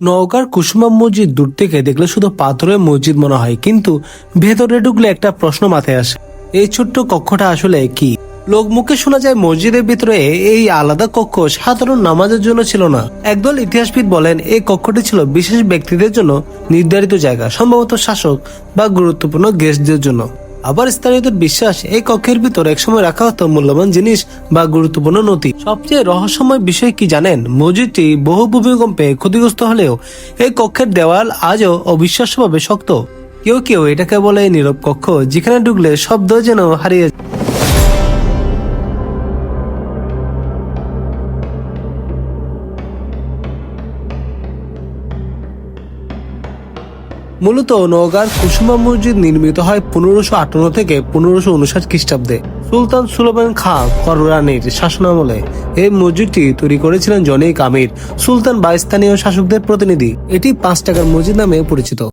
নওগাঁর কুসুমা মসজিদ দূর থেকে দেখলে শুধু পাথরের মসজিদ মনে হয়, কিন্তু ভেতরে ঢুকলে একটা প্রশ্ন মাথায় আসে। এই ছোট্ট কক্ষটা আসলে কি? লোকমুখে শোনা যায় মসজিদের ভিতরে এই আলাদা কক্ষ সাধারণ নামাজের জন্য ছিল না। একদল ইতিহাসবিদ বলেন, এই কক্ষটি ছিল বিশেষ ব্যক্তিদের জন্য নির্ধারিত জায়গা, সম্ভবত শাসক বা গুরুত্বপূর্ণ গেস্টদের জন্য। আবার স্থানীয়দের বিশ্বাস এই কক্ষের ভিতর একসময় রাখা হতো মূল্যবান জিনিস বা গুরুত্বপূর্ণ নথি। সবচেয়ে রহস্যময় বিষয় কি জানেন? মসজিদটি বহু ভূমিকম্পে ক্ষতিগ্রস্ত হলেও এই কক্ষের দেওয়াল আজও অবিশ্বাস্যভাবে শক্ত। কেউ কেউ এটাকে বলে নীরব কক্ষ, যেখানে ঢুকলে শব্দ যেন হারিয়ে মূলত নওগাঁর কুসুমা মসজিদ নির্মিত হয় পনেরোশো আটান্ন থেকে পনেরোশো উনষাট খ্রিস্টাব্দে। সুলতান সুলমান খাঁ কররানির শাসনামলে এই মসজিদটি তৈরি করেছিলেন জনিক আমির সুলতান বা স্থানীয় শাসকদের প্রতিনিধি। এটি পাঁচ টাকার মসজিদ নামে পরিচিত।